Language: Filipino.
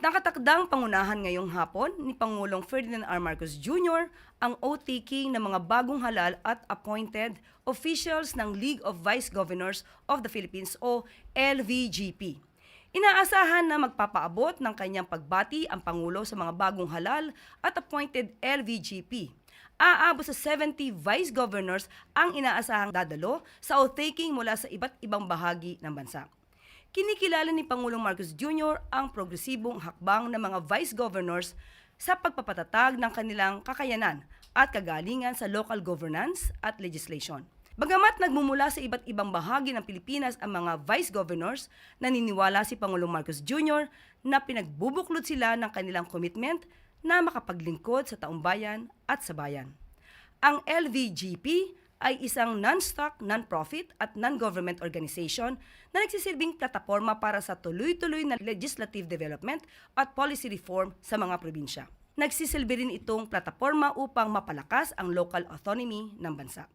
Nakatakdang pangunahan ngayong hapon ni Pangulong Ferdinand R. Marcos Jr. ang oath-taking ng mga bagong halal at appointed officials ng League of Vice Governors of the Philippines o LVGP. Inaasahan na magpapaabot ng kanyang pagbati ang Pangulo sa mga bagong halal at appointed LVGP. Aabot sa 70 vice governors ang inaasahang dadalo sa oath-taking mula sa iba't ibang bahagi ng bansa. Kinikilala ni Pangulong Marcos Jr. ang progresibong hakbang ng mga vice governors sa pagpapatatag ng kanilang kakayanan at kagalingan sa local governance at legislation. Bagamat nagmumula sa iba't ibang bahagi ng Pilipinas ang mga vice governors, naniniwala si Pangulong Marcos Jr. na pinagbubuklod sila ng kanilang commitment na makapaglingkod sa taumbayan at sa bayan. Ang LVGP ay isang non-stock, non-profit at non-government organization na nagsisilbing plataforma para sa tuloy-tuloy na legislative development at policy reform sa mga probinsya. Nagsisilbi rin itong plataforma upang mapalakas ang local autonomy ng bansa.